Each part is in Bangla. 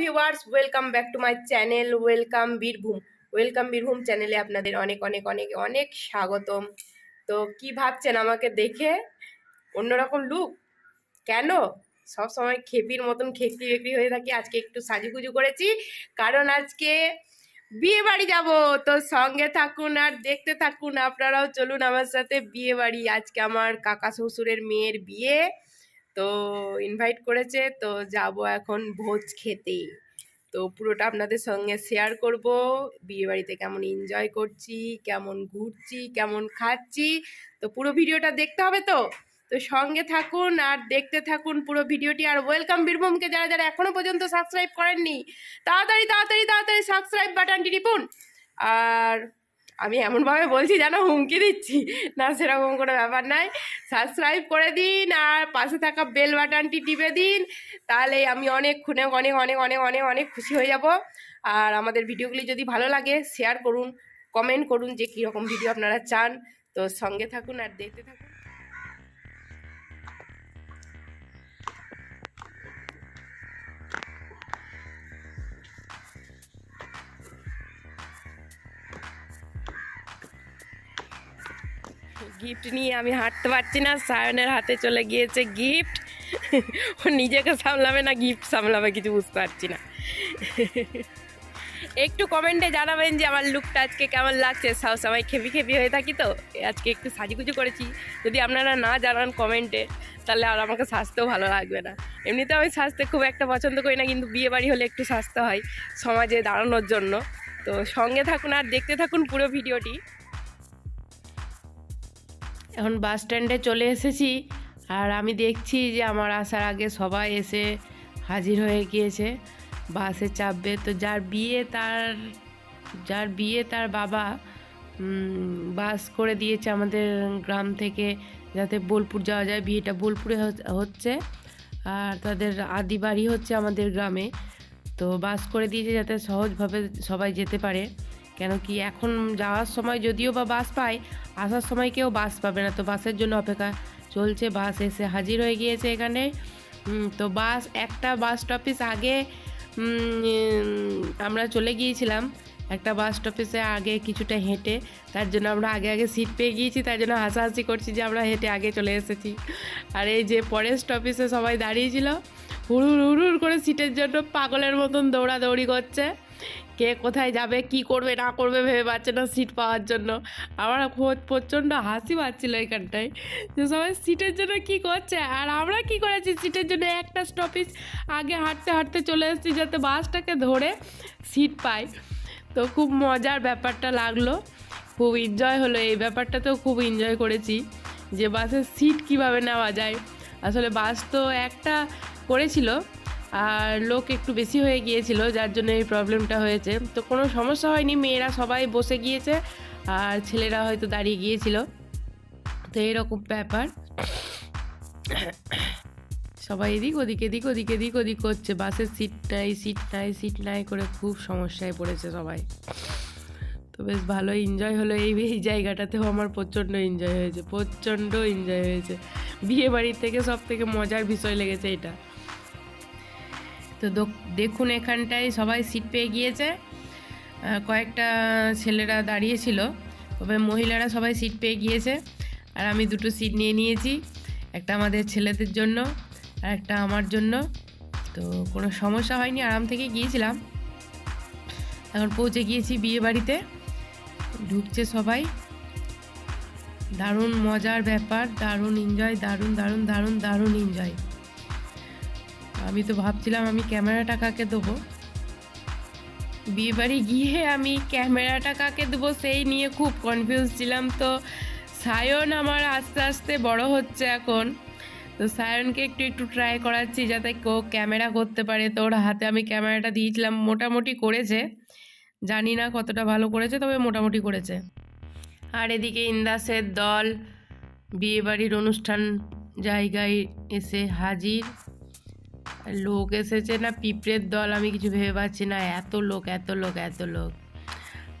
Viewers welcome back to my channel welcome Birbhum welcome Birbhum চ্যানেলে আপনাদের অনেক অনেক অনেক অনেক স্বাগতম। তো কি ভাবছেন আমাকে দেখে? অন্যরকম লুক কেন? সব সময় খেপির মতন খেপি বেকরি হয়ে থাকি, আজকে একটু সাজুগুজু করেছি। কারণ আজকে বিয়ে বাড়ি যাব, তো সঙ্গে থাকুন আর দেখতে থাকুন। আপনারাও চলুন আমার সাথে বিয়ে বাড়ি। আজকে আমার কাকা শ্বশুরের মেয়ের বিয়ে। তো ইনভাইট করেছে, তো যাব এখন ভোজ খেতে তো পুরোটা আপনাদের সঙ্গে শেয়ার করব বিয়ে বাড়িতে কেমন এনজয় করছি, কেমন ঘুরছি, কেমন খাচ্ছি, তো পুরো ভিডিওটা দেখতে হবে তো? তো সঙ্গে থাকুন আর দেখতে থাকুন পুরো ভিডিওটি, আর ওয়েলকাম বীরভূমকে যারা যারা এখনও পর্যন্ত সাবস্ক্রাইব করেননি, তাড়াতাড়ি তাড়াতাড়ি তাড়াতাড়ি সাবস্ক্রাইব বাটনটি টিপুন। আর আমি এমনভাবে বলছি যেন হুমকি দিচ্ছি। না, সেরকম কোনো ব্যাপার নাই। সাবস্ক্রাইব করে দিন আর পাশে থাকা বেল বাটনটি টিপে দিন। তাহলে আমি অনেক খুনে অনেক অনেক অনেক অনেক অনেক খুশি হয়ে যাব। আর আমাদের ভিডিওগুলি যদি ভালো লাগে শেয়ার করুন কমেন্ট করুন যে কীরকম ভিডিও আপনারা চান। তো সঙ্গে থাকুন আর দেখতে থাকুন। গিফট নিয়ে আমি হাঁটতে পারছি না। সায়নের হাতে চলে গিয়েছে গিফট ও নিজেকে সামলাবে না গিফট সামলাবে, কিছু বুঝতে পারছি না। একটু কমেন্টে জানাবেন যে আমার লুকটা আজকে কেমন লাগছে। সব সময় খেপি খেপি হয়ে থাকি তো। আজকে একটু সাজুগুজু করেছি। যদি আপনারা না জানান কমেন্টে তাহলে আর আমাকে সাজতেও ভালো লাগবে না। এমনিতে আমি সাজতে খুব একটা পছন্দ করি না, কিন্তু বিয়ে বাড়ি হলে একটু সাজতে হয় সমাজে দাঁড়ানোর জন্য। তো সঙ্গে থাকুন আর দেখতে থাকুন পুরো ভিডিওটি। এখন বাস স্ট্যান্ডে চলে এসেছি আর আমি দেখছি যে আমার আসার আগে সবাই এসে হাজির হয়ে গিয়েছে বাসে চাপবে তো যার বিয়ে তার, যার বিয়ে তার বাবা বাস করে দিয়েছে আমাদের গ্রাম থেকে যাতে বোলপুর যাওয়া যায়। বিয়েটা বোলপুরে হচ- হচ্ছে আর তাদের আদি বাড়ি হচ্ছে আমাদের গ্রামে। তো বাস করে দিয়েছে যাতে সহজভাবে সবাই যেতে পারে। কেন কি এখন যাওয়ার সময় যদিও বা বাস পায় আসার সময় কেউ বাস পাবে না, তো বাসের জন্য অপেক্ষা চলছে, বাস এসে হাজির হয়ে গিয়েছে এখানে। তো বাস, একটা বাস স্টপেজ আগে আমরা চলে গিয়েছিলাম, একটা বাস স্টপেজে আগে কিছুটা হেঁটে, তার জন্য আমরা আগে আগে সিট পেয়ে গিয়েছি, তার জন্য হাসাহাসি করছি যে আমরা হেঁটে আগে চলে এসেছি। আর এই যে পরের স্টপেজে সবাই দাঁড়িয়েছিল হুড়ুর হুড়ুর করে সিটের জন্য পাগলের মতন দৌড়াদৌড়ি করছে। কে কোথায় যাবে, কি করবে, না করবে ভেবে পাচ্ছে না সিট পাওয়ার জন্য। আমার প্রচণ্ড হাসি পাচ্ছিল এখানটায় যে সবাই সিটের জন্য কি করছে? আর আমরা কি করেছি? সিটের জন্য একটা স্টপেজ আগে হাঁটতে হাঁটতে চলে এসেছি যাতে বাসটাকে ধরে সিট পাই। তো খুব মজার ব্যাপারটা লাগল। খুব এনজয় হলো। এই ব্যাপারটাতেও খুব এনজয় করেছি যে বাসের সিট কীভাবে নেওয়া যায়। আসলে বাস তো একটা করেছিল আর লোক একটু বেশি হয়ে গিয়েছিল, যার জন্য এই প্রবলেমটা হয়েছে। তো কোনো সমস্যা হয়নি, মেয়েরা সবাই বসে গিয়েছে আর ছেলেরা হয়তো দাঁড়িয়ে গিয়েছিল। তো এরকম ব্যাপার। সবাই এদিক ওদিক এদিক ওদিক এদিক ওদিক করছে। বাসের সিট নাই সিট নাই সিট নাই করে খুব সমস্যায় পড়েছে সবাই। তো বেশ ভালো এনজয় হলো। এই এই জায়গাটাতেও আমার প্রচণ্ড এনজয় হয়েছে, প্রচণ্ড এনজয় হয়েছে। বিয়ে বাড়ির থেকে সব থেকে মজার বিষয় লেগেছে এটা। তো দেখুন এখানটায় সবাই সিট পেয়ে গিয়েছে। কয়েকটা ছেলেরা দাঁড়িয়েছিল, তবে মহিলারা সবাই সিট পেয়ে গিয়েছে। আর আমি দুটো সিট নিয়ে নিয়েছি, একটা আমাদের ছেলেদের জন্য আর একটা আমার জন্য। তো কোনো সমস্যা হয়নি, আরাম থেকে গিয়েছিলাম। এখন পৌঁছে গিয়েছি বিয়ে বাড়িতে ঢুকছে সবাই। দারুণ মজার ব্যাপার, দারুণ এনজয় দারুণ দারুণ দারুণ দারুণ এনজয় আমি তো ভাবছিলাম আমি ক্যামেরাটা কাকে দেবো? বিয়েবাড়ি গিয়ে আমি ক্যামেরাটা কাকে দেবো সেই নিয়ে খুব কনফিউজ ছিলাম তো সায়ন আমার আস্তে আস্তে বড় হচ্ছে এখন। তো সায়নকে একটু একটু ট্রাই করাচ্ছি যাতে কেউ ক্যামেরা করতে পারে। তো ওর হাতে আমি ক্যামেরাটা দিয়েছিলাম, মোটামুটি করেছে। জানি না কতটা ভালো করেছে, তবে মোটামুটি করেছে। আর এদিকে ইন্দাসের দল বিয়েবাড়ির অনুষ্ঠান জায়গায় এসে হাজির। লোক এসেছে না, পিঁপড়ের দল, আমি কিছু ভেবে পাচ্ছি না। এত লোক এত লোক এত লোক।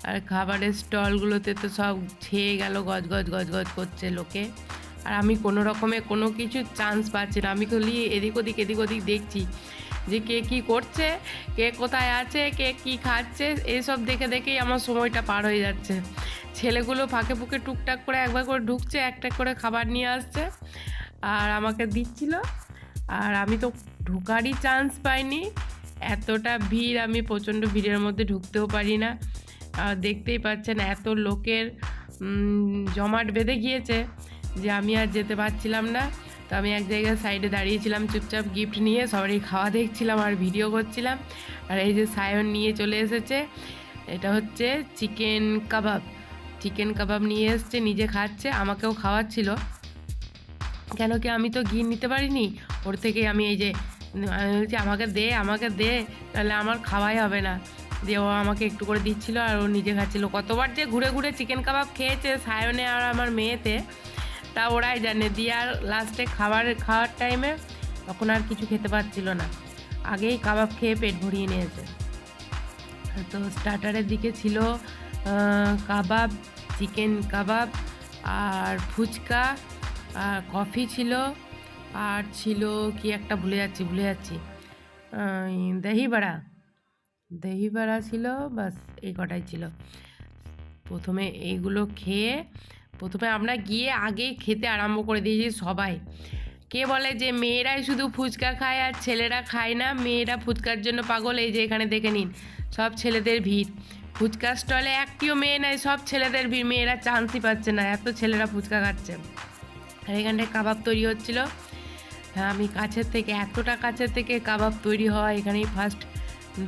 আর খাবারের স্টলগুলোতে তো সব ছেয়ে গেল, গজ গজ গজ গজ করছে লোকে। আর আমি কোনো রকমে কোনো কিছু চান্স পাচ্ছি না। আমি খালি এদিক ওদিক এদিক ওদিক দেখছি যে কে কী করছে, কে কোথায় আছে, কে কী খাচ্ছে এসব দেখে দেখেই আমার সময়টা পার হয়ে যাচ্ছে। ছেলেগুলো ফাঁকে ফুঁকে টুকটাক করে একবার করে ঢুকছে, একটা করে খাবার নিয়ে আসছে। আর আমাকে দিচ্ছিল। আর আমি তো ঢোকারই চান্স পাইনি। এতটা ভিড়, আমি প্রচণ্ড ভিড়ের মধ্যে ঢুকতেও পারি না। দেখতেই পাচ্ছেন এত লোকের জমাট বেঁধে গিয়েছে যে আমি আর যেতে পারছিলাম না। তো আমি এক জায়গায় সাইডে দাঁড়িয়েছিলাম, চুপচাপ গিফট নিয়ে সবারই খাওয়া দেখছিলাম আর ভিডিও করছিলাম। আর এই যে সায়ন নিয়ে চলে এসেছে, এটা হচ্ছে চিকেন কাবাব চিকেন কাবাব নিয়ে এসছে, নিজে খাচ্ছে, আমাকেও খাওয়াচ্ছিল। কেন কি আমি তো ঘি নিতে পারিনি? ওর থেকে আমি এই যে আমি বলছি আমাকে দে আমাকে দে, তাহলে আমার খাওয়াই হবে না। দিয়ে ও আমাকে একটু করে দিচ্ছিল আর ও নিজে খাচ্ছিল। কতবার যে ঘুরে ঘুরে চিকেন কাবাব খেয়েছে সায়নে আর আমার মেয়েতে, তা ওরাই জানে। দিয়ে আর লাস্টে খাবার, খাওয়ার টাইমে তখন আর কিছু খেতে পারছিল না। আগেই কাবাব খেয়ে পেট ভরিয়ে নিয়েছে। তো স্টার্টারের দিকে ছিল কাবাব চিকেন কাবাব আর ফুচকা আর কফি ছিল। আর ছিল কি একটা ভুলে যাচ্ছি ভুলে যাচ্ছি। আহ, দহি বড়া দহি বড়া ছিল বাস এই কটাই ছিল। প্রথমে এইগুলো খেয়ে প্রথমে আমরা গিয়ে আগেই খেতে আরম্ভ করে দিয়েছি সবাই। কে বলে যে মেয়েরাই শুধু ফুচকা খায় আর ছেলেরা খায় না মেয়েরা ফুচকার জন্য পাগল এই যে এখানে দেখে নিন সব ছেলেদের ভিড়। ফুচকা স্টলে একটিও মেয়ে নাই সব ছেলেদের ভিড় মেয়েরা চান্সই পাচ্ছে না এত ছেলেরা ফুচকা খাচ্ছে। আর এখানটায় কাবাব তৈরি হচ্ছিল। হ্যাঁ আমি কাছের থেকে, এতটা কাছের থেকে কাবাব তৈরি হওয়া এখানেই ফার্স্ট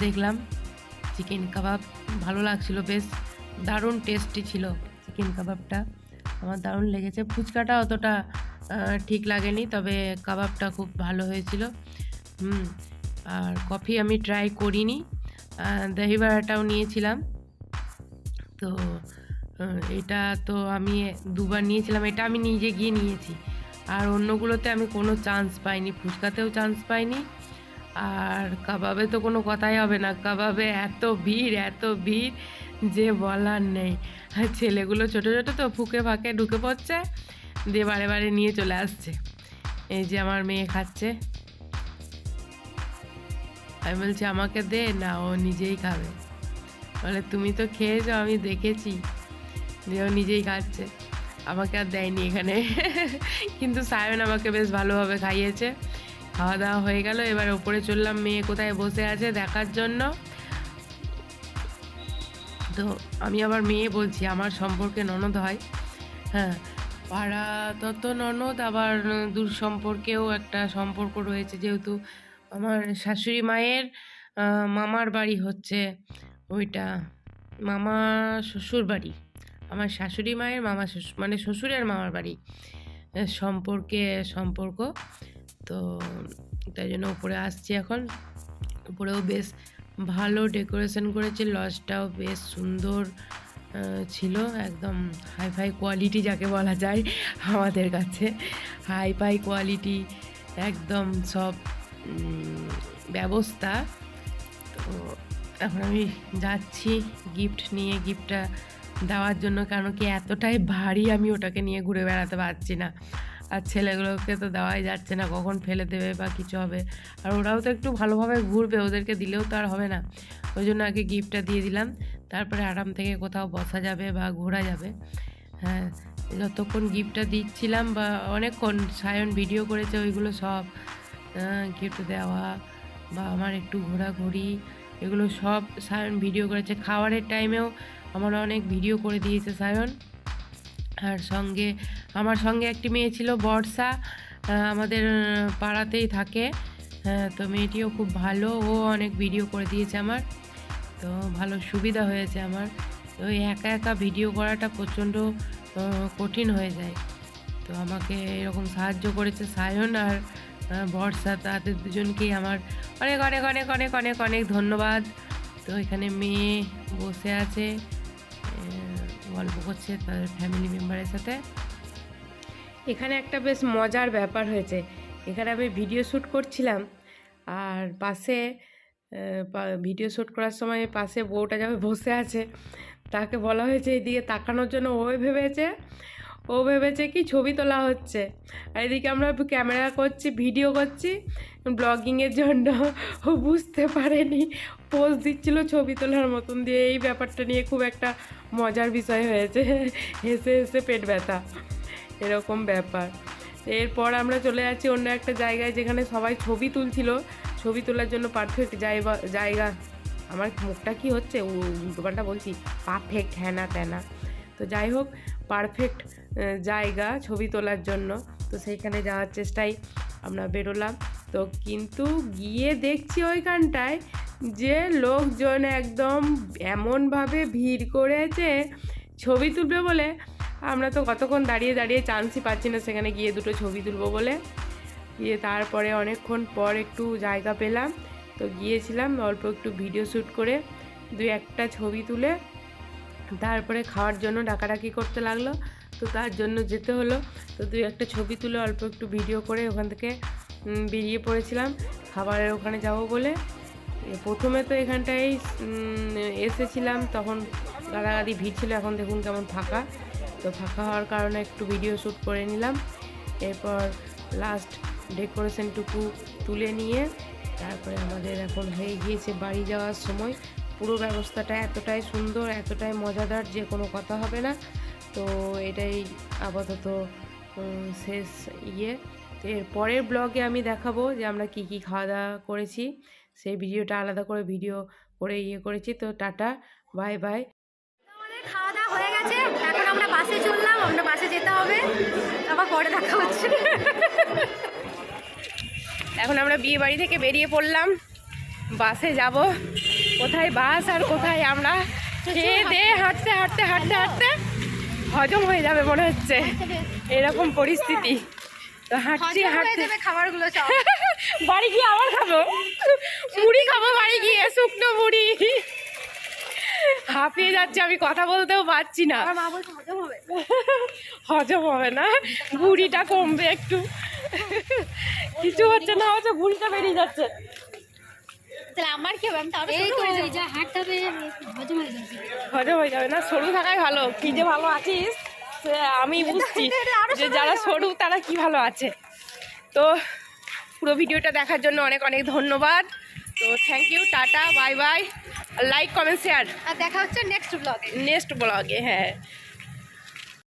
দেখলাম। চিকেন কাবাব ভালো লাগছিল, বেশ দারুণ টেস্টি ছিল চিকেন কাবাবটা। আমার দারুণ লেগেছে। ফুচকাটা অতটা ঠিক লাগেনি, তবে কাবাবটা খুব ভালো হয়েছিল। আর কফি আমি ট্রাই করিনি। দহি বাড়াটাও নিয়েছিলাম। তো এটা তো আমি দুবার নিয়েছিলাম, এটা আমি নিজে গিয়ে নিয়েছি। আর অন্যগুলোতে আমি কোনো চান্স পাইনি, ফুচকাতেও চান্স পাইনি। আর কাবাবে তো কোনো কথাই হবে না, কাবাবে এত ভিড় এত ভিড় যে বলার নেই। আর ছেলেগুলো ছোটো ছোটো তো ফুকে ফাঁকে ঢুকে পড়ছে, দিয়ে বারে বারে নিয়ে চলে আসছে। এই যে আমার মেয়ে খাচ্ছে। আমি বলছি, আমাকে দে, না, ও নিজেই খাবে। বলে, তুমি তো খেয়েছো, আমি দেখেছি। দিয়ে ও নিজেই খাচ্ছে। আমাকে আর দেয়নি এখানে। কিন্তু সায়ন আমাকে বেশ ভালোভাবে খাইয়েছে। খাওয়া দাওয়া হয়ে গেল, এবার ওপরে চললাম মেয়ে কোথায় বসে আছে দেখার জন্য। তো আমি আবার মেয়ে বলছি, আমার সম্পর্কে ননদ হয়। হ্যাঁ পাড়া তত ননদ, আবার দূর সম্পর্কেও একটা সম্পর্ক রয়েছে। যেহেতু আমার শাশুড়ি মায়ের মামার বাড়ি হচ্ছে ওইটা, মামা শ্বশুর বাড়ি। আমার শাশুড়ি মায়ের মামা মানে শ্বশুরের মামার বাড়ি সম্পর্কে, সম্পর্ক। তো তাই জন্য উপরে আসছি এখন। উপরেও বেশ ভালো ডেকোরেশন করেছে, লজটাও বেশ সুন্দর ছিল, একদম হাই ফাই কোয়ালিটি যাকে বলা যায় আমাদের কাছে। হাই ফাই কোয়ালিটি, একদম সব ব্যবস্থা। তো এখন আমি যাচ্ছি, গিফট নিয়ে, গিফটটা দেওয়ার জন্য, কারণ কি এতটাই ভারী আমি ওটাকে নিয়ে ঘুরে বেড়াতে পারছি না। আর ছেলেগুলোকে তো দেওয়াই যাচ্ছে না, কখন ফেলে দেবে বা কিছু হবে। আর ওরাও তো একটু ভালোভাবে ঘুরবে, ওদেরকে দিলেও তো আর হবে না। ওই জন্য আগে গিফটটা দিয়ে দিলাম, তারপরে আরাম থেকে কোথাও বসা যাবে বা ঘোরা যাবে। হ্যাঁ যতক্ষণ গিফটটা দিচ্ছিলাম বা অনেকক্ষণ সায়ন ভিডিও করেছে ওইগুলো সব গিফট দেওয়া বা আমার একটু ঘোরাঘুরি, এগুলো সব সায়ন ভিডিও করেছে। খাওয়ারের টাইমেও আমার অনেক ভিডিও করে দিয়েছে সায়ন। আর সঙ্গে, আমার সঙ্গে একটি মেয়ে ছিল, বর্ষা। আমাদের পাড়াতেই থাকে। তো মেয়েটিও খুব ভালো, ও অনেক ভিডিও করে দিয়েছে আমার। তো ভালো সুবিধা হয়েছে আমার। তো একা একা ভিডিও করাটা প্রচণ্ড কঠিন হয়ে যায়। তো আমাকে এরকম সাহায্য করেছে সায়ন আর বর্ষা। তাদের দুজনকেই আমার অনেক অনেক অনেক অনেক অনেক অনেক ধন্যবাদ। তো এখানে মেয়ে বসে আছে। গল্প করছে তাদের ফ্যামিলি মেম্বারের সাথে। এখানে একটা বেশ মজার ব্যাপার হয়েছে। এখানে আমি ভিডিও শ্যুট করছিলাম আর পাশে ভিডিও শ্যুট করার সময় পাশে বউটা যাবে বসে আছে, তাকে বলা হয়েছে এই এইদিকে তাকানোর জন্য ওই ভেবেছে। ও ভেবেছে কি ছবি তোলা হচ্ছে। আর এদিকে আমরা ক্যামেরা করছি, ভিডিও করছি। ব্লগিংয়ের জন্য ও বুঝতে পারেনি। পোজ দিচ্ছিল ছবি তোলার মতন দিয়ে। এই ব্যাপারটা নিয়ে খুব একটা মজার বিষয় হয়েছে। হেসে হেসে পেট ব্যথা। এরকম ব্যাপার। এরপর আমরা চলে যাচ্ছি অন্য একটা জায়গায় যেখানে সবাই ছবি তুলছিল। ছবি তোলার জন্য পারফেক্ট জায়গা জায়গা। আমার মুখটা কি হচ্ছে? উল্টোপাল্টা বলছি। পারফেক্ট হ্যানা ত্যানা। তো যাই হোক পারফেক্ট জায়গা, ছবি তোলার জন্য। তো সেইখানে যাওয়ার চেষ্টায় আমরা বেরোলাম। তো কিন্তু গিয়ে দেখছি ওইখানটায় যে লোকজন একদম এমনভাবে ভিড় করেছে, ছবি তুলবে বলে। আমরা তো কতক্ষণ দাঁড়িয়ে দাঁড়িয়ে চান্সই পাচ্ছি না সেখানে গিয়ে দুটো ছবি তুলবো বলে। গিয়ে তারপরে অনেকক্ষণ পর একটু জায়গা পেলাম। তো গিয়েছিলাম অল্প একটু ভিডিও শ্যুট করে, দুই একটা ছবি তুলে, তারপরে খাওয়ার জন্য ডাকাডাকি করতে লাগল। তো তার জন্য যেতে হলো। তো দুই একটা ছবি তুলে অল্প একটু ভিডিও করে ওখান থেকে বেরিয়ে পড়েছিলাম। খাবারের ওখানে যাব বলে। প্রথমে তো এখানটায় এসেছিলাম, তখন গাদাগাদি ভিড় ছিল, এখন দেখুন কেমন ফাঁকা। তো ফাঁকা হওয়ার কারণে একটু ভিডিও শ্যুট করে নিলাম। এরপর লাস্ট ডেকোরেশনটুকু তুলে নিয়ে, তারপরে আমাদের এখন হয়ে গিয়েছে বাড়ি যাওয়ার সময়। পুরো ব্যবস্থাটা এতটাই সুন্দর, এতটাই মজাদার, যে কোনো কথা হবে না। তো এটাই আপাতত শেষ ইয়ে। তো এর পরের ব্লগে আমি দেখাবো যে আমরা কি কি খাওয়া দাওয়া করেছি। সেই ভিডিওটা আলাদা করে ভিডিও করে ইয়ে করেছি। তো টাটা বাই বাই। আমাদের খাওয়া দাওয়া হয়ে গেছে। এখন আমরা বাসে চললাম আমরা বাসে যেতে হবে। আবার পরে দেখা হচ্ছে। এখন আমরা বিয়ে বাড়ি থেকে বেরিয়ে পড়লাম। বাসে যাব। কোথায় বাস আর কোথায় আমরা? খেয়ে দে হাঁটতে হাঁটতে হাঁটতে হাঁটতে। হজম হয়ে যাবে মনে হচ্ছে। এরকম পরিস্থিতি। তো হাঁটছি হাঁটতে খাবারগুলো বাড়ি গিয়ে আবার খাব? মুড়ি খাব বাড়ি গিয়ে শুকনো মুড়ি। হাঁপিয়ে যাচ্ছে আমি কথা বলতেও পারছি না। হজম হবে। না। বুড়িটা কমবে একটু। কিছু হচ্ছে না হচ্ছে বুড়িটা বেরিয়ে যাচ্ছে। তাহলে আমার কি হবে? আমি তো আরও ছোট যাব। যা হাঁটতে হবে হজম হয়ে যাবে। হজম হয়ে যাবে না সরু থাকাই ভালো। কি যে ভালো আছিস আমি বুঝছি। যে যারা সরু তারা কি ভালো আছে। তো পুরো ভিডিওটা দেখার জন্য অনেক অনেক ধন্যবাদ। তো thank you tata bye bye like comment share আর দেখা হচ্ছে নেক্সট ব্লগে নেক্সট ব্লগে হ্যাঁ।